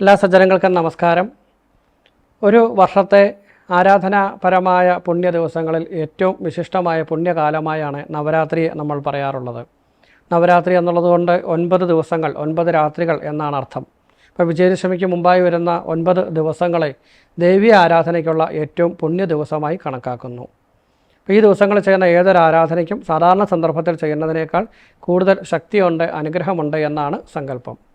എല്ലാ സജ്ജനങ്ങൾക്കും നമസ്കാരം. ഒരു വർഷത്തെ ആരാധനാപരമായ പുണ്യ ദിവസങ്ങളിൽ ഏറ്റവും വിശിഷ്ടമായ പുണ്യകാലമായാണ് നവരാത്രി നമ്മൾ പറയാറുള്ളത്. നവരാത്രി എന്നുള്ളത് കൊണ്ട് ഒൻപത് ദിവസങ്ങൾ ഒൻപത് രാത്രികൾ എന്നാണ് അർത്ഥം. ഇപ്പോൾ വിജയദശമിക്ക് മുമ്പായി വരുന്ന ഒൻപത് ദിവസങ്ങളെ ദേവീ ആരാധനയ്ക്കുള്ള ഏറ്റവും പുണ്യ ദിവസമായി കണക്കാക്കുന്നു. ഈ ദിവസങ്ങളിൽ ചെയ്യുന്ന ഏതൊരു ആരാധനയ്ക്കും സാധാരണ സന്ദർഭത്തിൽ ചെയ്യുന്നതിനേക്കാൾ കൂടുതൽ ശക്തിയുണ്ട് അനുഗ്രഹമുണ്ട് എന്നാണ് സങ്കല്പം.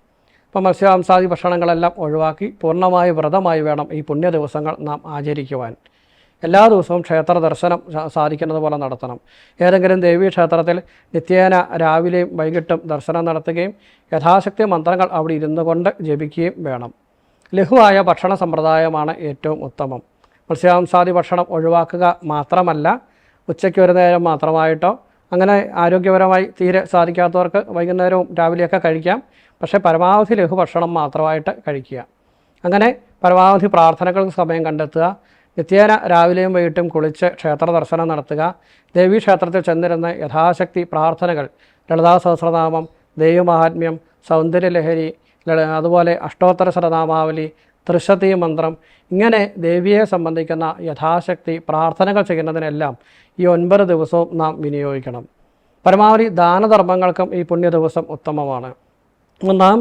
അപ്പോൾ മത്സ്യമാംസാദി ഭക്ഷണങ്ങളെല്ലാം ഒഴിവാക്കി പൂർണമായ വ്രതമായി വേണം ഈ പുണ്യ ദിവസങ്ങൾ നാം ആചരിക്കുവാൻ. എല്ലാ ദിവസവും ക്ഷേത്ര ദർശനം സാധിക്കുന്നത് പോലെ നടത്തണം. ഏതെങ്കിലും ദേവീ ക്ഷേത്രത്തിൽ നിത്യേന രാവിലെയും വൈകിട്ടും ദർശനം നടത്തുകയും യഥാശക്തി മന്ത്രങ്ങൾ അവിടെ ഇരുന്നു കൊണ്ട് ജപിക്കുകയും വേണം. ലഘുവായ ഭക്ഷണ സമ്പ്രദായമാണ് ഏറ്റവും ഉത്തമം. മത്സ്യാംസാദി ഭക്ഷണം ഒഴിവാക്കുക മാത്രമല്ല ഉച്ചയ്ക്ക് ഒരു നേരം മാത്രമായിട്ടോ അങ്ങനെ ആരോഗ്യപരമായി തീരെ സാധിക്കാത്തവർക്ക് വൈകുന്നേരവും രാവിലെയൊക്കെ കഴിക്കാം. പക്ഷേ പരമാവധി ലഘുഭക്ഷണം മാത്രമായിട്ട് കഴിക്കുക. അങ്ങനെ പരമാവധി പ്രാർത്ഥനകൾക്ക് സമയം കണ്ടെത്തുക. നിത്യേന രാവിലെയും വൈകിട്ടും കുളിച്ച് ക്ഷേത്ര ദർശനം നടത്തുക. ദേവീ ക്ഷേത്രത്തിൽ ചെന്നിരുന്ന യഥാശക്തി പ്രാർത്ഥനകൾ ലളിതാ സഹസ്രനാമം ദൈവമാഹാത്മ്യം സൗന്ദര്യലഹരി അതുപോലെ അഷ്ടോത്തര ശതനാമാവലി ത്രിശതി മന്ത്രം. ഇങ്ങനെ ദേവിയെ സംബന്ധിക്കുന്ന യഥാശക്തി പ്രാർത്ഥനകൾ ചെയ്യുന്നതിനെല്ലാം ഈ ഒൻപത് ദിവസവും നാം വിനിയോഗിക്കണം. പരമാവധി ദാനധർമ്മങ്ങൾക്കും ഈ പുണ്യ ദിവസം ഉത്തമമാണ്. നാം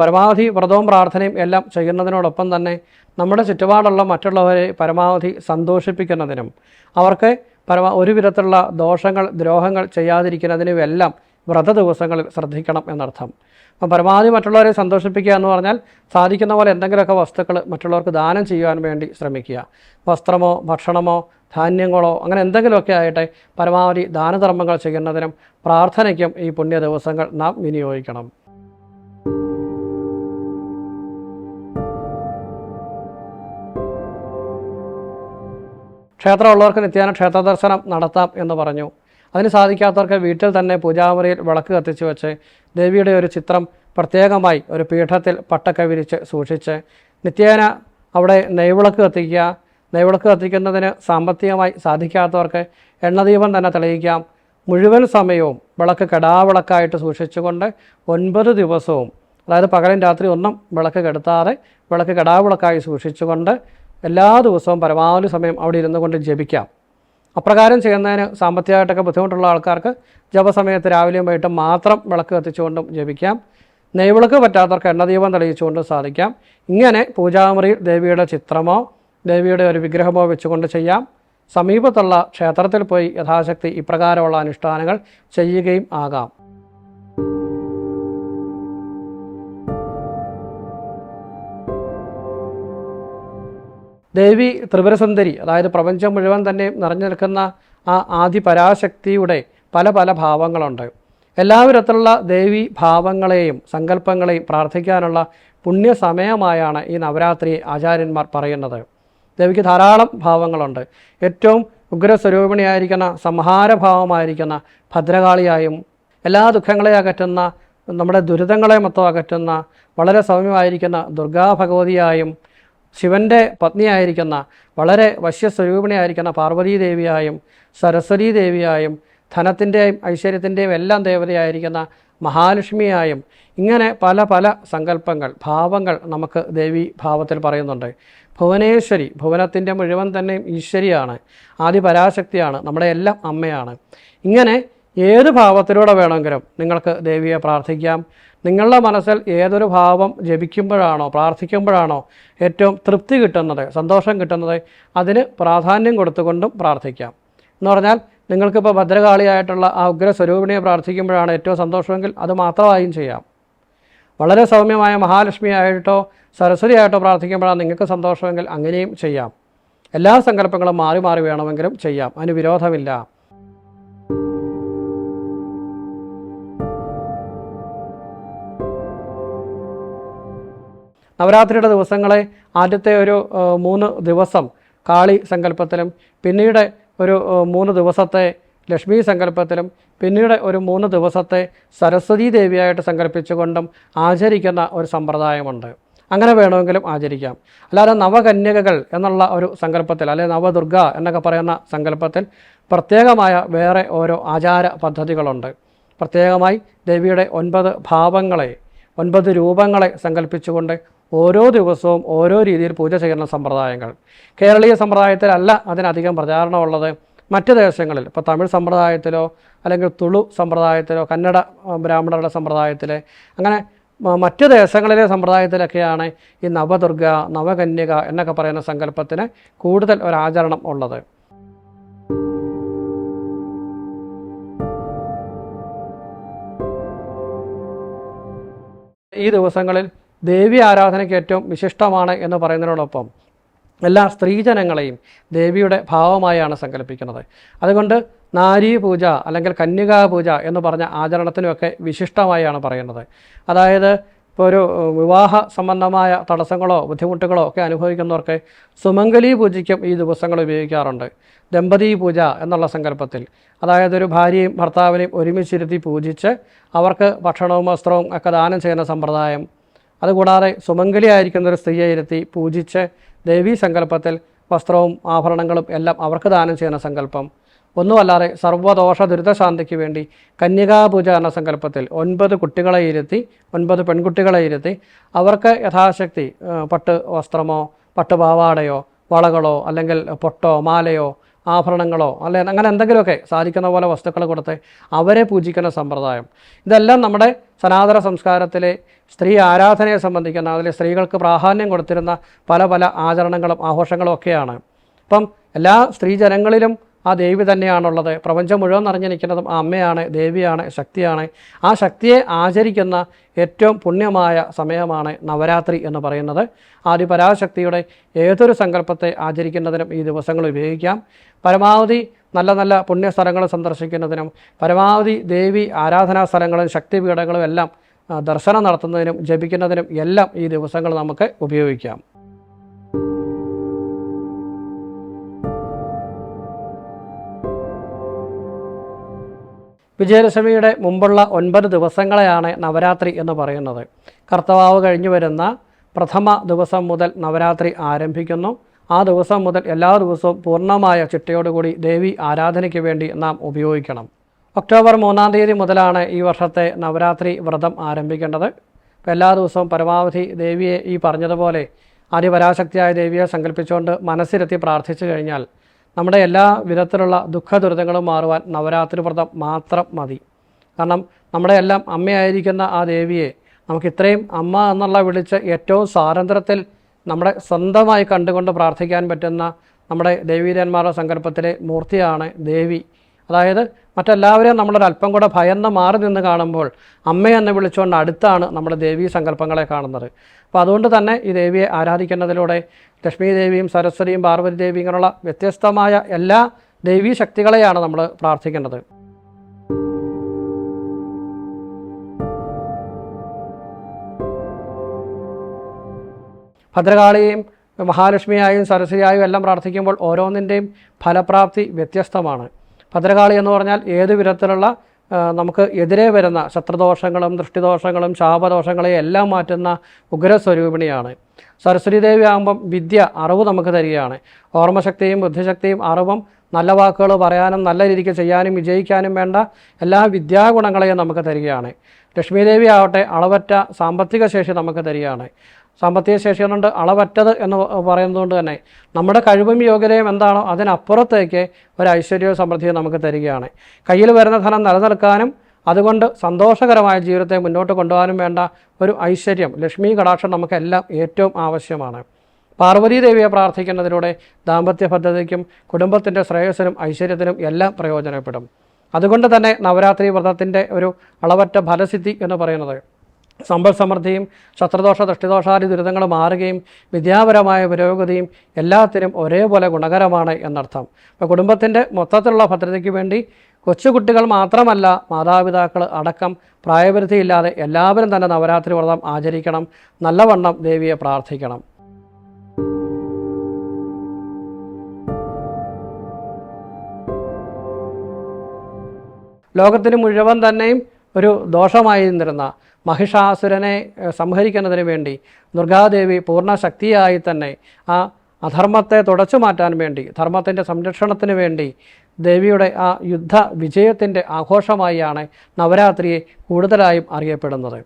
പരമാവധി വ്രതവും പ്രാർത്ഥനയും എല്ലാം ചെയ്യുന്നതിനോടൊപ്പം തന്നെ നമ്മുടെ ചുറ്റുപാടുള്ള മറ്റുള്ളവരെ പരമാവധി സന്തോഷിപ്പിക്കുന്നതിനും അവർക്ക് പരമാ ഒരു വിധത്തിലുള്ള ദോഷങ്ങൾ ദ്രോഹങ്ങൾ ചെയ്യാതിരിക്കുന്നതിനും എല്ലാം വ്രത ദിവസങ്ങളിൽ ശ്രദ്ധിക്കണം എന്നർത്ഥം. അപ്പം പരമാവധി മറ്റുള്ളവരെ സന്തോഷിപ്പിക്കുക എന്ന് പറഞ്ഞാൽ സാധിക്കുന്ന പോലെ എന്തെങ്കിലുമൊക്കെ വസ്തുക്കൾ മറ്റുള്ളവർക്ക് ദാനം ചെയ്യുവാൻ വേണ്ടി ശ്രമിക്കുക. വസ്ത്രമോ ഭക്ഷണമോ ധാന്യങ്ങളോ അങ്ങനെ എന്തെങ്കിലുമൊക്കെ ആയിട്ട് പരമാവധി ദാനധർമ്മങ്ങൾ ചെയ്യുന്നതിനും പ്രാർത്ഥനയ്ക്കും ഈ പുണ്യ ദിവസങ്ങൾ നാം വിനിയോഗിക്കണം. ക്ഷേത്രമുള്ളവർക്ക് നിത്യേന ക്ഷേത്ര ദർശനം നടത്താം എന്ന് പറഞ്ഞു. അതിന് സാധിക്കാത്തവർക്ക് വീട്ടിൽ തന്നെ പൂജാമുറിയിൽ വിളക്ക് കത്തിച്ച് വെച്ച് ദേവിയുടെ ഒരു ചിത്രം പ്രത്യേകമായി ഒരു പീഠത്തിൽ പട്ടക്ക വിരിച്ച് സൂക്ഷിച്ച്. നിത്യേന അവിടെ നെയ്വിളക്ക് കത്തിക്കുക. നെയ്വിളക്ക് കത്തിക്കുന്നതിന് സാമ്പത്തികമായി സാധിക്കാത്തവർക്ക് എണ്ണദീപം തന്നെ തെളിയിക്കാം. മുഴുവൻ സമയവും വിളക്ക് കെടാവിളക്കായിട്ട് സൂക്ഷിച്ചുകൊണ്ട് ഒൻപത് ദിവസവും അതായത് പകലും രാത്രി ഒന്നും വിളക്ക് കെടുത്താതെ വിളക്ക് കെടാവിളക്കായി സൂക്ഷിച്ചുകൊണ്ട് എല്ലാ ദിവസവും പരമാവധി സമയം അവിടെ ഇരുന്നു കൊണ്ട് ജപിക്കാം. അപ്രകാരം ചെയ്യുന്നതിന് സാമ്പത്തികമായിട്ടൊക്കെ ബുദ്ധിമുട്ടുള്ള ആൾക്കാർക്ക് ജപസമയത്ത് രാവിലെയും വൈകിട്ടും മാത്രം വിളക്ക് കത്തിച്ചുകൊണ്ടും ജപിക്കാം. നെയ്വിളക്ക് പറ്റാത്തവർക്ക് എണ്ണദീപം തെളിയിച്ചുകൊണ്ടും സാധിക്കാം. ഇങ്ങനെ പൂജാമുറി ദേവിയുടെ ചിത്രമോ ദേവിയുടെ ഒരു വിഗ്രഹമോ വെച്ചുകൊണ്ട് ചെയ്യാം. സമീപത്തുള്ള ക്ഷേത്രത്തിൽ പോയി യഥാശക്തി ഇപ്രകാരമുള്ള അനുഷ്ഠാനങ്ങൾ ചെയ്യുകയും ആകാം. ദേവി ത്രിപുരസുന്ദരി അതായത് പ്രപഞ്ചം മുഴുവൻ തന്നെ നിറഞ്ഞു നിൽക്കുന്ന ആ ആദി പരാശക്തിയുടെ പല പല ഭാവങ്ങളുണ്ട്. എല്ലാവിധത്തിലുള്ള ദേവി ഭാവങ്ങളെയും സങ്കല്പങ്ങളെയും പ്രാർത്ഥിക്കാനുള്ള പുണ്യ സമയമായാണ് ഈ നവരാത്രി ആചാര്യന്മാർ പറയുന്നത്. ദേവിക്ക് ധാരാളം ഭാവങ്ങളുണ്ട്. ഏറ്റവും ഉഗ്രസ്വരൂപിണിയായിരിക്കുന്ന സംഹാരഭാവമായിരിക്കുന്ന ഭദ്രകാളിയായും എല്ലാ ദുഃഖങ്ങളെ അകറ്റുന്ന നമ്മുടെ ദുരിതങ്ങളെ മൊത്തം അകറ്റുന്ന വളരെ സൗമ്യമായിരിക്കുന്ന ദുർഗാ ഭഗവതിയായും ശിവന്റെ പത്നിയായിരിക്കുന്ന വളരെ വശ്യസ്വരൂപിണിയായിരിക്കുന്ന പാർവതീ ദേവിയായും സരസ്വതീ ദേവിയായും ധനത്തിന്റെയും ഐശ്വര്യത്തിന്റെയും എല്ലാം ദേവതയായിരിക്കുന്ന മഹാലക്ഷ്മിയായും ഇങ്ങനെ പല പല സങ്കല്പങ്ങൾ ഭാവങ്ങൾ നമുക്ക് ദേവി ഭാവത്തിൽ പറയുന്നുണ്ട്. ഭുവനേശ്വരി ഭുവനത്തിന്റെ മുഴുവൻ തന്നെയും ഈശ്വരിയാണ് ആദിപരാശക്തിയാണ് നമ്മുടെ എല്ലാം അമ്മയാണ്. ഇങ്ങനെ ഏത് ഭാവത്തിലൂടെ വേണമെങ്കിലും നിങ്ങൾക്ക് ദേവിയെ പ്രാർത്ഥിക്കാം. നിങ്ങളുടെ മനസ്സിൽ ഏതൊരു ഭാവം ജപിക്കുമ്പോഴാണോ പ്രാർത്ഥിക്കുമ്പോഴാണോ ഏറ്റവും തൃപ്തി കിട്ടുന്നത് സന്തോഷം കിട്ടുന്നത് അതിന് പ്രാധാന്യം കൊടുത്തുകൊണ്ടും പ്രാർത്ഥിക്കാം. എന്ന് പറഞ്ഞാൽ നിങ്ങൾക്കിപ്പോൾ ഭദ്രകാളിയായിട്ടുള്ള ആ ഉഗ്രസ്വരൂപിണിയെ പ്രാർത്ഥിക്കുമ്പോഴാണ് ഏറ്റവും സന്തോഷമെങ്കിൽ അത് മാത്രമായും ചെയ്യാം. വളരെ സൗമ്യമായ മഹാലക്ഷ്മിയായിട്ടോ സരസ്വതിയായിട്ടോ പ്രാർത്ഥിക്കുമ്പോഴാണ് നിങ്ങൾക്ക് സന്തോഷമെങ്കിൽ അങ്ങനെയും ചെയ്യാം. എല്ലാ സങ്കല്പങ്ങളും മാറി മാറി വേണമെങ്കിലും ചെയ്യാം. അതിന് വിരോധമില്ല. നവരാത്രിയുടെ ദിവസങ്ങളെ ആദ്യത്തെ ഒരു മൂന്ന് ദിവസം കാളി സങ്കല്പത്തിലും പിന്നീട് ഒരു മൂന്ന് ദിവസത്തെ ലക്ഷ്മി സങ്കല്പത്തിലും പിന്നീട് ഒരു മൂന്ന് ദിവസത്തെ സരസ്വതി ദേവിയായിട്ട് സങ്കല്പിച്ചുകൊണ്ടും ആചരിക്കുന്ന ഒരു സമ്പ്രദായമുണ്ട്. അങ്ങനെ വേണമെങ്കിലും ആചരിക്കാം. അല്ലാതെ നവകന്യകകൾ എന്നുള്ള ഒരു സങ്കല്പത്തിൽ അല്ലെ നവദുർഗ എന്നൊക്കെ പറയുന്ന സങ്കല്പത്തിൽ പ്രത്യേകമായ വേറെ ഓരോ ആചാര പദ്ധതികളുണ്ട്. പ്രത്യേകമായി ദേവിയുടെ ഒൻപത് ഭാവങ്ങളെ ഒൻപത് രൂപങ്ങളെ സങ്കല്പിച്ചുകൊണ്ട് ഓരോ ദിവസവും ഓരോ രീതിയിൽ പൂജ ചെയ്യുന്ന സമ്പ്രദായങ്ങൾ. കേരളീയ സമ്പ്രദായത്തിലല്ല അതിനധികം പ്രചാരണമുള്ളത് മറ്റ് ദേശങ്ങളിൽ. ഇപ്പോൾ തമിഴ് സമ്പ്രദായത്തിലോ അല്ലെങ്കിൽ തുളു സമ്പ്രദായത്തിലോ കന്നഡ ബ്രാഹ്മണരുടെ സമ്പ്രദായത്തിൽ അങ്ങനെ മറ്റ് ദേശങ്ങളിലെ സമ്പ്രദായത്തിലൊക്കെയാണ് ഈ നവദുർഗ നവകന്യക എന്നൊക്കെ പറയുന്ന സങ്കല്പത്തിന് കൂടുതൽ ഒരാചരണം ഉള്ളത്. ഈ ദിവസങ്ങളിൽ ദേവി ആരാധനയ്ക്ക് ഏറ്റവും വിശിഷ്ടമാണ് എന്ന് പറയുന്നതിനോടൊപ്പം എല്ലാ സ്ത്രീജനങ്ങളെയും ദേവിയുടെ ഭാവമായാണ് സങ്കല്പിക്കുന്നത്. അതുകൊണ്ട് നാരീ പൂജ അല്ലെങ്കിൽ കന്യകാ പൂജ എന്ന് പറഞ്ഞ ആചരണത്തിനുമൊക്കെ വിശിഷ്ടമായാണ് പറയുന്നത്. അതായത് ഇപ്പോൾ ഒരു വിവാഹ സംബന്ധമായ തടസ്സങ്ങളോ ബുദ്ധിമുട്ടുകളോ ഒക്കെ അനുഭവിക്കുന്നവർക്ക് സുമംഗലി പൂജയ്ക്കും ഈ ദിവസങ്ങൾ ഉപയോഗിക്കാറുണ്ട്. ദമ്പതി പൂജ എന്നുള്ള സങ്കല്പത്തിൽ. അതായത് ഒരു ഭാര്യയും ഭർത്താവിനെയും ഒരുമിച്ചിരുത്തി പൂജിച്ച് അവർക്ക് ഭക്ഷണവും വസ്ത്രവും ഒക്കെ ദാനം ചെയ്യുന്ന സമ്പ്രദായം അതുകൂടാതെ സുമംഗലിയായിരിക്കുന്ന ഒരു സ്ത്രീയെ ഇരുത്തി പൂജിച്ച് ദേവീ സങ്കല്പത്തിൽ വസ്ത്രവും ആഭരണങ്ങളും എല്ലാം അവർക്ക് ദാനം ചെയ്യുന്ന സങ്കല്പം. ഒന്നുമല്ലാതെ സർവദോഷ ദുരിതശാന്തിക്ക് വേണ്ടി കന്യകാപൂജ എന്ന സങ്കല്പത്തിൽ ഒൻപത് കുട്ടികളെ ഇരുത്തി ഒൻപത് പെൺകുട്ടികളെ ഇരുത്തി അവർക്ക് യഥാശക്തി പട്ട് വസ്ത്രമോ പട്ട് പാവാടയോ വളകളോ അല്ലെങ്കിൽ പൊട്ടോ മാലയോ ആഭരണങ്ങളോ അല്ലെ അങ്ങനെ എന്തെങ്കിലുമൊക്കെ സാധിക്കുന്ന പോലെ വസ്തുക്കൾ കൊടുത്ത് അവരെ പൂജിക്കുന്ന സമ്പ്രദായം. ഇതെല്ലാം നമ്മുടെ സനാതന സംസ്കാരത്തിലെ സ്ത്രീ ആരാധനയെ സംബന്ധിക്കുന്ന അതിലെ സ്ത്രീകൾക്ക് പ്രാധാന്യം കൊടുത്തിരുന്ന പല പല ആചരണങ്ങളും ആഘോഷങ്ങളും ഒക്കെയാണ്. അപ്പം എല്ലാ സ്ത്രീജനങ്ങളിലും ആ ദേവി തന്നെയാണുള്ളത്. പ്രപഞ്ചം മുഴുവൻ നിറഞ്ഞിരിക്കുന്നതും ആ അമ്മയാണ് ദേവിയാണ് ശക്തിയാണ്. ആ ശക്തിയെ ആചരിക്കുന്ന ഏറ്റവും പുണ്യമായ സമയമാണ് നവരാത്രി എന്ന് പറയുന്നത്. ആദിപരാശക്തിയുടെ ഏതൊരു സങ്കല്പത്തെ ആചരിക്കുന്നതിനും ഈ ദിവസങ്ങൾ ഉപയോഗിക്കാം. പരമാവധി നല്ല നല്ല പുണ്യസ്ഥലങ്ങൾ സന്ദർശിക്കുന്നതിനും പരമാവധി ദേവി ആരാധനാ സ്ഥലങ്ങളും ശക്തിപീഠങ്ങളും എല്ലാം ദർശനം നടത്തുന്നതിനും ജപിക്കുന്നതിനും എല്ലാം ഈ ദിവസങ്ങൾ നമുക്ക് ഉപയോഗിക്കാം. വിജയദശമിയുടെ മുമ്പുള്ള ഒൻപത് ദിവസങ്ങളെയാണ് നവരാത്രി എന്ന് പറയുന്നത്. കർത്തവാവ് കഴിഞ്ഞു വരുന്ന പ്രഥമ ദിവസം മുതൽ നവരാത്രി ആരംഭിക്കുന്നു. ആ ദിവസം മുതൽ എല്ലാ ദിവസവും പൂർണമായ ചിട്ടയോടുകൂടി ദേവി ആരാധനയ്ക്ക് വേണ്ടി നാം ഉപയോഗിക്കണം. ഒക്ടോബർ മൂന്നാം തീയതി മുതലാണ് ഈ വർഷത്തെ നവരാത്രി വ്രതം ആരംഭിക്കേണ്ടത്. എല്ലാ ദിവസവും പരമാവധി ദേവിയെ ഈ പറഞ്ഞതുപോലെ ആദിപരാശക്തിയായ ദേവിയെ സങ്കല്പിച്ചുകൊണ്ട് മനസ്സിലെത്തി പ്രാർത്ഥിച്ചു കഴിഞ്ഞാൽ നമ്മുടെ എല്ലാ വിധത്തിലുള്ള ദുഃഖ ദുരിതങ്ങളും മാറുവാൻ നവരാത്രി വ്രതം മാത്രം മതി. കാരണം നമ്മുടെ എല്ലാം അമ്മയായിരിക്കുന്ന ആ ദേവിയെ നമുക്ക് ഇത്രയും അമ്മ എന്നുള്ള വിളിച്ച് ഏറ്റവും സ്വാതന്ത്ര്യത്തിൽ നമ്മുടെ സ്വന്തമായി കണ്ടുകൊണ്ട് പ്രാർത്ഥിക്കാൻ പറ്റുന്ന നമ്മുടെ ദേവീദേന്മാരുടെ സങ്കല്പത്തിലെ മൂർത്തിയാണ് ദേവി. അതായത് മറ്റെല്ലാവരെയും നമ്മളൊരു അല്പം കൂടെ ഭയന്ന് മാറി നിന്ന് കാണുമ്പോൾ അമ്മയെന്ന് വിളിച്ചുകൊണ്ട് അടുത്താണ് നമ്മുടെ ദേവീ സങ്കല്പങ്ങളെ കാണുന്നത്. അപ്പോൾ അതുകൊണ്ട് തന്നെ ഈ ദേവിയെ ആരാധിക്കുന്നതിലൂടെ ലക്ഷ്മി ദേവിയും സരസ്വതിയും പാർവതി ദേവിയും ഇങ്ങനെയുള്ള വ്യത്യസ്തമായ എല്ലാ ദേവീ ശക്തികളെയാണ് നമ്മൾ പ്രാർത്ഥിക്കേണ്ടത് ഭദ്രകാളിയെയും മഹാലക്ഷ്മിയായും സരസ്വതിയായും എല്ലാം പ്രാർത്ഥിക്കുമ്പോൾ ഓരോന്നിന്റെയും ഫലപ്രാപ്തി വ്യത്യസ്തമാണ്. ഭദ്രകാളി എന്ന് പറഞ്ഞാൽ ഏത് വിധത്തിലുള്ള നമുക്ക് എതിരെ വരുന്ന ശത്രുദോഷങ്ങളും ദൃഷ്ടിദോഷങ്ങളും ശാപദോഷങ്ങളെയും എല്ലാം മാറ്റുന്ന ഉഗ്രസ്വരൂപിണിയാണ്. സരസ്വതി ദേവി ആകുമ്പം വിദ്യ അറിവ് നമുക്ക് തരികയാണ്. ഓർമ്മശക്തിയും ബുദ്ധിശക്തിയും അറിവും നല്ല വാക്കുകൾ പറയാനും നല്ല രീതിക്ക് ചെയ്യാനും വിജയിക്കാനും വേണ്ട എല്ലാ വിദ്യാഗുണങ്ങളെയും നമുക്ക് തരികയാണ്. ലക്ഷ്മീദേവി ആവട്ടെ അളവറ്റ സാമ്പത്തിക ശേഷി നമുക്ക് തരികയാണ്. സാമ്പത്തിക ശേഷി കൊണ്ട് അളവറ്റത് എന്ന് പറയുന്നതുകൊണ്ട് തന്നെ നമ്മുടെ കഴിവും യോഗ്യതയും എന്താണോ അതിനപ്പുറത്തേക്ക് ഒരു ഐശ്വര്യവും സമൃദ്ധിയും നമുക്ക് തരികയാണ്. കയ്യിൽ വരുന്ന ധനം നിലനിൽക്കാനും അതുകൊണ്ട് സന്തോഷകരമായ ജീവിതത്തെ മുന്നോട്ട് കൊണ്ടുപോകാനും വേണ്ട ഒരു ഐശ്വര്യം ലക്ഷ്മി കടാക്ഷം നമുക്കെല്ലാം ഏറ്റവും ആവശ്യമാണ്. പാർവതി ദേവിയെ പ്രാർത്ഥിക്കുന്നതിലൂടെ ദാമ്പത്യ പദ്ധതിക്കും കുടുംബത്തിന്റെ ശ്രേയസ്സിനും ഐശ്വര്യത്തിനും എല്ലാം പ്രയോജനപ്പെടും. അതുകൊണ്ട് തന്നെ നവരാത്രി വ്രതത്തിന്റെ ഒരു അളവറ്റ ഫലസിദ്ധി എന്ന് പറയുന്നത് സമ്പൽ സമൃദ്ധിയും ശത്രുദോഷ ദൃഷ്ടിദോഷാദി ദുരിതങ്ങൾ മാറുകയും വിദ്യാപരമായ പുരോഗതിയും എല്ലാത്തിനും ഒരേപോലെ ഗുണകരമാണ് എന്നർത്ഥം. അപ്പോൾ കുടുംബത്തിന്റെ മൊത്തത്തിലുള്ള ഭദ്രതയ്ക്ക് വേണ്ടി കൊച്ചുകുട്ടികൾ മാത്രമല്ല മാതാപിതാക്കൾ അടക്കം പ്രായപരിധിയില്ലാതെ എല്ലാവരും തന്നെ നവരാത്രി വ്രതം ആചരിക്കണം നല്ലവണ്ണം ദേവിയെ പ്രാർത്ഥിക്കണം. ലോകത്തിന് മുഴുവൻ തന്നെയും ഒരു ദോഷമായി നിന്നിരുന്ന മഹിഷാസുരനെ സംഹരിക്കുന്നതിന് വേണ്ടി ദുർഗാദേവി പൂർണ ശക്തിയായി തന്നെ ആ അധർമ്മത്തെ തുടച്ചു മാറ്റാൻ വേണ്ടി ധർമ്മത്തിന്റെ സംരക്ഷണത്തിന് വേണ്ടി ദേവിയുടെ ആ യുദ്ധ വിജയത്തിന്റെ ആഘോഷമായാണ് നവരാത്രിയെ കൂടുതലായും അറിയപ്പെടുന്നത്.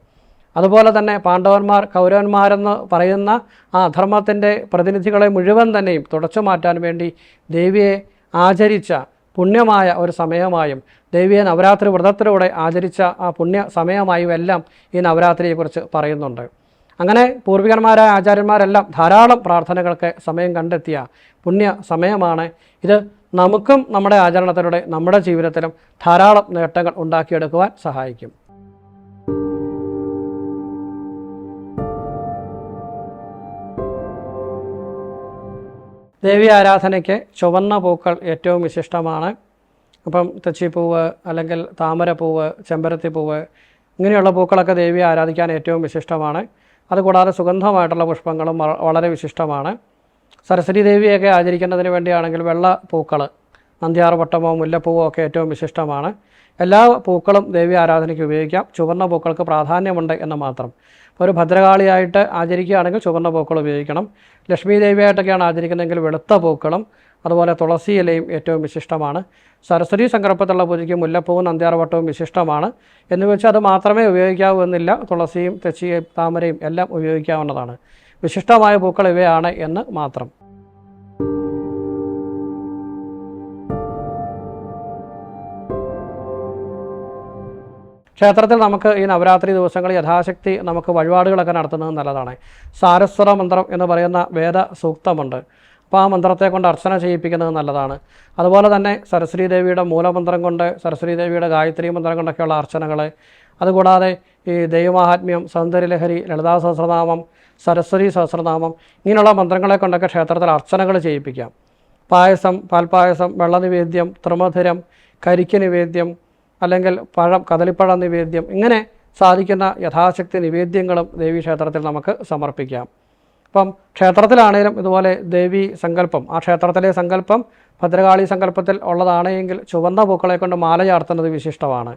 അതുപോലെ തന്നെ പാണ്ഡവന്മാർ കൗരവന്മാരെന്ന് പറയുന്ന ആ അധർമ്മത്തിന്റെ പ്രതിനിധികളെ മുഴുവൻ തന്നെയും തുടച്ചു മാറ്റാൻ വേണ്ടി ദേവിയെ ആചരിച്ച പുണ്യമായ ഒരു സമയമായും ദൈവീയ നവരാത്രി വ്രതത്തിലൂടെ ആചരിച്ച ആ പുണ്യ സമയമായും എല്ലാം ഈ നവരാത്രിയെക്കുറിച്ച് പറയുന്നുണ്ട്. അങ്ങനെ പൂർവികന്മാരായ ആചാര്യന്മാരെല്ലാം ധാരാളം പ്രാർത്ഥനകൾക്ക് സമയം കണ്ടെത്തിയ പുണ്യ സമയമാണ്. ഇത് നമുക്കും നമ്മുടെ ആചരണത്തിലൂടെ നമ്മുടെ ജീവിതത്തിലും ധാരാളം നേട്ടങ്ങൾ ഉണ്ടാക്കിയെടുക്കുവാൻ സഹായിക്കും. ദേവി ആരാധനയ്ക്ക് ചുവന്ന പൂക്കൾ ഏറ്റവും വിശിഷ്ടമാണ്. അപ്പം തെച്ചിപ്പൂവ് അല്ലെങ്കിൽ താമരപ്പൂവ് ചെമ്പരത്തിപ്പൂവ് ഇങ്ങനെയുള്ള പൂക്കളൊക്കെ ദേവിയെ ആരാധിക്കാൻ ഏറ്റവും വിശിഷ്ടമാണ്. അതുകൂടാതെ സുഗന്ധമായിട്ടുള്ള പുഷ്പങ്ങളും വളരെ വിശിഷ്ടമാണ്. സരസ്വതി ദേവിയൊക്കെ ആചരിക്കുന്നതിന് വേണ്ടിയാണെങ്കിൽ വെള്ള പൂക്കൾ നന്ദിയാർ വട്ടമോ മുല്ലപ്പൂവോ ഒക്കെ ഏറ്റവും വിശിഷ്ടമാണ്. എല്ലാ പൂക്കളും ദേവി ആരാധനയ്ക്ക് ഉപയോഗിക്കാം. ചുവന്ന പൂക്കൾക്ക് പ്രാധാന്യമുണ്ട് എന്ന് മാത്രം. ഒരു ഭദ്രകാളിയായിട്ട് ആചരിക്കുകയാണെങ്കിൽ ചുവന്ന പൂക്കൾ ഉപയോഗിക്കണം. ലക്ഷ്മി ദേവിയായിട്ടൊക്കെയാണ് ആചരിക്കുന്നതെങ്കിൽ വെളുത്ത പൂക്കളും അതുപോലെ തുളസി ഇലയും ഏറ്റവും വിശിഷ്ടമാണ്. സരസ്വതി സങ്കല്പത്തിലുള്ള പൂജയ്ക്ക് മുല്ലപ്പൂവും നന്ദിയാർവട്ടവും വിശിഷ്ടമാണ്. എന്ന് വെച്ചാൽ അത് മാത്രമേ ഉപയോഗിക്കാവൂ എന്നില്ല. തുളസിയും തെച്ചിയും താമരയും എല്ലാം ഉപയോഗിക്കാവുന്നതാണ്. വിശിഷ്ടമായ പൂക്കൾ ഇവയാണ് എന്ന് മാത്രം. ക്ഷേത്രത്തിൽ നമുക്ക് ഈ നവരാത്രി ദിവസങ്ങളിൽ യഥാശക്തി നമുക്ക് വഴിപാടുകളൊക്കെ നടത്തുന്നത് നല്ലതാണ്. സാരസ്വത മന്ത്രം എന്ന് പറയുന്ന വേദ സൂക്തമുണ്ട് അപ്പോൾ ആ മന്ത്രത്തെ കൊണ്ട് അർച്ചന ചെയ്യിപ്പിക്കുന്നത് നല്ലതാണ്. അതുപോലെ തന്നെ സരസ്വതി ദേവിയുടെ മൂലമന്ത്രം കൊണ്ട് സരസ്വതി ദേവിയുടെ ഗായത്രി മന്ത്രം കൊണ്ടൊക്കെയുള്ള അർച്ചനകൾ അതുകൂടാതെ ഈ ദൈവമാഹാത്മ്യം സൗന്ദര്യലഹരി ലളിതാ സഹസ്രനാമം സരസ്വതി സഹസ്രനാമം ഇങ്ങനെയുള്ള മന്ത്രങ്ങളെ കൊണ്ടൊക്കെ ക്ഷേത്രത്തിൽ അർച്ചനകൾ ചെയ്യിപ്പിക്കാം. പായസം പാൽപ്പായസം വെള്ളനിവേദ്യം ത്രിമധുരം കരിക്ക് നിവേദ്യം അല്ലെങ്കിൽ പഴം കദളിപ്പഴ നിവേദ്യം ഇങ്ങനെ സാധിക്കുന്ന യഥാശക്തി നിവേദ്യങ്ങളും ദേവീ ക്ഷേത്രത്തിൽ നമുക്ക് സമർപ്പിക്കാം. അപ്പം ക്ഷേത്രത്തിലാണേലും ഇതുപോലെ ദേവി സങ്കല്പം ആ ക്ഷേത്രത്തിലെ സങ്കല്പം ഭദ്രകാളി സങ്കല്പത്തിൽ ഉള്ളതാണെങ്കിൽ ചുവന്ന പൂക്കളെ കൊണ്ട് മാല ചാർത്തുന്നത് വിശിഷ്ടമാണ്.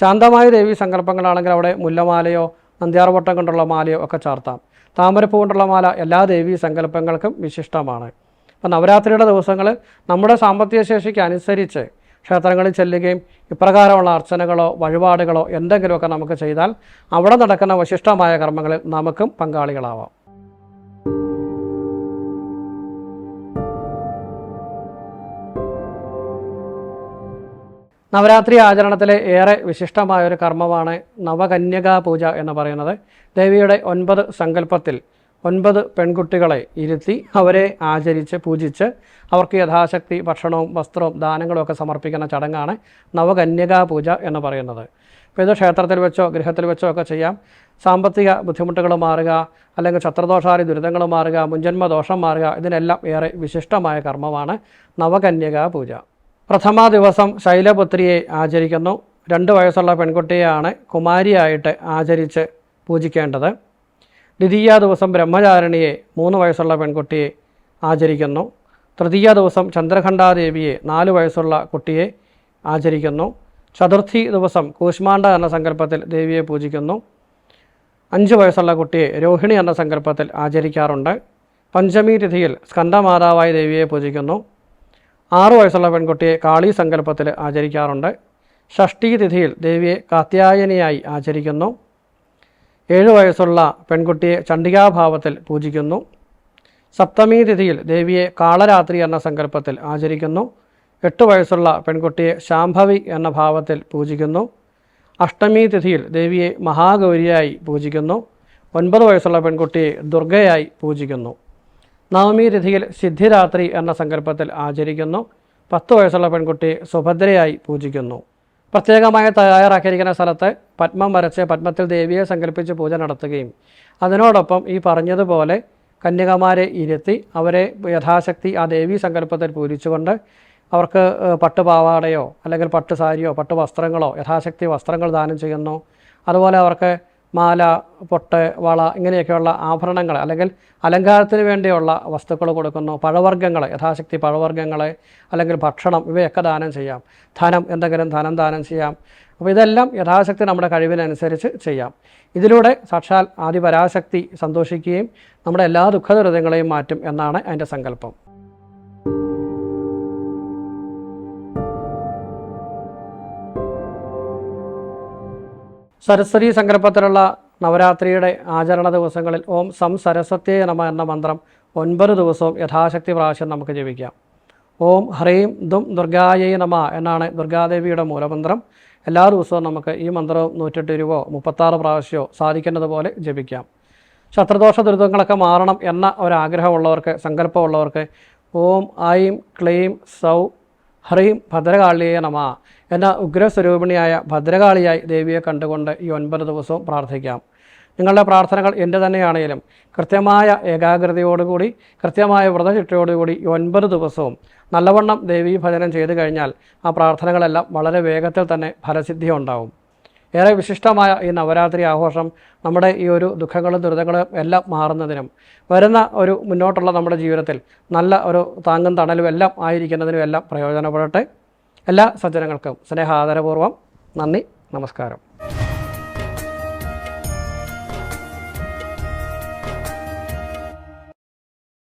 ശാന്തമായ ദേവി സങ്കല്പങ്ങളാണെങ്കിൽ അവിടെ മുല്ലമാലയോ നന്ദ്യാർവട്ടം കൊണ്ടുള്ള മാലയോ ഒക്കെ ചാർത്താം. താമരപ്പൂ കൊണ്ടുള്ള മാല എല്ലാ ദേവീ സങ്കല്പങ്ങൾക്കും വിശിഷ്ടമാണ്. അപ്പം നവരാത്രിയുടെ ദിവസങ്ങൾ നമ്മുടെ സാമ്പത്തിക ശേഷിക്ക് അനുസരിച്ച് ക്ഷേത്രങ്ങളിൽ ചെല്ലുകയും ഇപ്രകാരമുള്ള അർച്ചനകളോ വഴിപാടുകളോ എന്തെങ്കിലുമൊക്കെ നമുക്ക് ചെയ്താൽ അവിടെ നടക്കുന്ന വിശിഷ്ടമായ കർമ്മങ്ങളിൽ നമുക്കും പങ്കാളികളാവാം. നവരാത്രി ആചരണത്തിലെ ഏറെ വിശിഷ്ടമായ ഒരു കർമ്മമാണ് നവകന്യകാ പൂജ എന്ന് പറയുന്നത്. ദേവിയുടെ ഒൻപത് സങ്കല്പത്തിൽ ഒൻപത് പെൺകുട്ടികളെ ഇരുത്തി അവരെ ആചരിച്ച് പൂജിച്ച് അവർക്ക് യഥാശക്തി ഭക്ഷണവും വസ്ത്രവും ദാനങ്ങളും ഒക്കെ സമർപ്പിക്കുന്ന ചടങ്ങാണ് നവകന്യകാ പൂജ എന്ന് പറയുന്നത്. അപ്പോൾ ഇത് ക്ഷേത്രത്തിൽ വെച്ചോ ഗൃഹത്തിൽ വെച്ചോ ഒക്കെ ചെയ്യാം. സാമ്പത്തിക ബുദ്ധിമുട്ടുകൾ മാറുക അല്ലെങ്കിൽ ശത്രുദോഷാരി ദുരിതങ്ങൾ മാറുക മുൻജന്മ ദോഷം മാറുക ഇതിനെല്ലാം ഏറെ വിശിഷ്ടമായ കർമ്മമാണ് നവകന്യകാ പൂജ. പ്രഥമ ദിവസം ശൈലപുത്രിയെ ആചരിക്കുന്നു. രണ്ട് വയസ്സുള്ള പെൺകുട്ടിയെയാണ് കുമാരിയായിട്ട് ആചരിച്ച് പൂജിക്കേണ്ടത്. ദ്വിതീയ ദിവസം ബ്രഹ്മചാരിണിയെ മൂന്ന് വയസ്സുള്ള പെൺകുട്ടിയെ ആചരിക്കുന്നു. തൃതീയ ദിവസം ചന്ദ്രഖണ്ഡാദേവിയെ നാല് വയസ്സുള്ള കുട്ടിയെ ആചരിക്കുന്നു. ചതുർത്ഥി ദിവസം കൂശ്മാണ്ഡ എന്ന സങ്കല്പത്തിൽ ദേവിയെ പൂജിക്കുന്നു. അഞ്ച് വയസ്സുള്ള കുട്ടിയെ രോഹിണി എന്ന സങ്കല്പത്തിൽ ആചരിക്കാറുണ്ട്. പഞ്ചമി തിഥിയിൽ സ്കന്ദമാതാവായി ദേവിയെ പൂജിക്കുന്നു. ആറു വയസ്സുള്ള പെൺകുട്ടിയെ കാളി സങ്കല്പത്തിൽ ആചരിക്കാറുണ്ട്. ഷഷ്ടി തിഥിയിൽ ദേവിയെ കാത്യായനിയായി ആചരിക്കുന്നു. ഏഴ് വയസ്സുള്ള പെൺകുട്ടിയെ ചണ്ഡികാഭാവത്തിൽ പൂജിക്കുന്നു. സപ്തമി തിഥിയിൽ ദേവിയെ കാളരാത്രി എന്ന സങ്കല്പത്തിൽ ആചരിക്കുന്നു. എട്ട് വയസ്സുള്ള പെൺകുട്ടിയെ ശാംഭവി എന്ന ഭാവത്തിൽ പൂജിക്കുന്നു. അഷ്ടമി തിഥിയിൽ ദേവിയെ മഹാഗൗരിയായി പൂജിക്കുന്നു. ഒൻപത് വയസ്സുള്ള പെൺകുട്ടിയെ ദുർഗയായി പൂജിക്കുന്നു. നവമി തിഥിയിൽ സിദ്ധിരാത്രി എന്ന സങ്കല്പത്തിൽ ആചരിക്കുന്നു. പത്ത് വയസ്സുള്ള പെൺകുട്ടിയെ സുഭദ്രയായി പൂജിക്കുന്നു. പ്രത്യേകമായി തയ്യാറാക്കിയിരിക്കുന്ന സ്ഥലത്ത് പത്മം വരച്ച് പത്മത്തിൽ ദേവിയെ സങ്കല്പിച്ച് പൂജ നടത്തുകയും. അതിനോടൊപ്പം ഈ പറഞ്ഞതുപോലെ കന്യകമാരെ ഇരുത്തി അവരെ യഥാശക്തി ആ ദേവീ സങ്കല്പത്തിൽ പൂരിച്ചുകൊണ്ട് അവർക്ക് പട്ട് പാവാടയോ അല്ലെങ്കിൽ പട്ട് സാരിയോ പട്ട് വസ്ത്രങ്ങളോ യഥാശക്തി വസ്ത്രങ്ങൾ ദാനം ചെയ്യുന്നു. അതുപോലെ അവർക്ക് മാല പൊട്ട് വള ഇങ്ങനെയൊക്കെയുള്ള ആഭരണങ്ങൾ അല്ലെങ്കിൽ അലങ്കാരത്തിന് വേണ്ടിയുള്ള വസ്തുക്കൾ കൊടുക്കുന്നു. പഴവർഗങ്ങൾ യഥാശക്തി പഴവർഗങ്ങൾ അല്ലെങ്കിൽ ഭക്ഷണം ഇവയൊക്കെ ദാനം ചെയ്യാം. ധനം എന്തെങ്കിലും ധനം ദാനം ചെയ്യാം. അപ്പോൾ ഇതെല്ലാം യഥാശക്തി നമ്മുടെ കഴിവിനനുസരിച്ച് ചെയ്യാം. ഇതിലൂടെ സാക്ഷാൽ ആദിപരാശക്തി സന്തോഷിക്കുകയും നമ്മുടെ എല്ലാ ദുഃഖദുരിതങ്ങളെയും മാറ്റും എന്നാണ് അതിന്റെ സങ്കല്പം. സരസ്വതി സങ്കല്പത്തിലുള്ള നവരാത്രിയുടെ ആചരണ ദിവസങ്ങളിൽ ഓം സം സരസ്വത്യേ നമ എന്ന മന്ത്രം ഒൻപത് ദിവസവും യഥാശക്തി പ്രാവശ്യം നമുക്ക് ജപിക്കാം. ഓം ഹ്രീം ദും ദുർഗായേ നമ എന്നാണ് ദുർഗാദേവിയുടെ മൂലമന്ത്രം. എല്ലാ ദിവസവും നമുക്ക് ഈ മന്ത്രവും നൂറ്റെട്ട് രൂപയോ മുപ്പത്താറ് പ്രാവശ്യമോ സാധിക്കുന്നതുപോലെ ജപിക്കാം. ശത്രുദോഷ ദുരിതങ്ങളൊക്കെ മാറണം എന്ന ഒരാഗ്രഹമുള്ളവർക്ക് സങ്കല്പമുള്ളവർക്ക് ഓം ഐം ക്ലീം സൗ ഹ്രീം ഭദ്രകാളിയെ നമ എന്ന ഉഗ്രസ്വരൂപിണിയായ ഭദ്രകാളിയായി ദേവിയെ കണ്ടുകൊണ്ട് ഈ ഒൻപത് ദിവസവും പ്രാർത്ഥിക്കാം. നിങ്ങളുടെ പ്രാർത്ഥനകൾ എന്റെ തന്നെയാണെങ്കിലും കൃത്യമായ ഏകാഗ്രതയോടുകൂടി കൃത്യമായ വ്രതചിട്ടയോടുകൂടി ഈ ഒൻപത് ദിവസവും നല്ലവണ്ണം ദേവീ ഭജനം ചെയ്തു കഴിഞ്ഞാൽ ആ പ്രാർത്ഥനകളെല്ലാം വളരെ വേഗത്തിൽ തന്നെ ഫലസിദ്ധി ഉണ്ടാവും ഏറെ വിശിഷ്ടമായ ഈ നവരാത്രി ആഘോഷം നമ്മുടെ ഈ ഒരു ദുഃഖങ്ങളും ദുരിതങ്ങളും എല്ലാം മാറുന്നതിനും വരുന്ന ഒരു മുന്നോട്ടുള്ള നമ്മുടെ ജീവിതത്തിൽ നല്ല ഒരു താങ്ങും തണലും എല്ലാം ആയിരിക്കുന്നതിനും എല്ലാം പ്രയോജനപ്പെടട്ടെ. എല്ലാ സജ്ജനങ്ങൾക്കും സ്നേഹാദരപൂർവം നന്ദി നമസ്കാരം.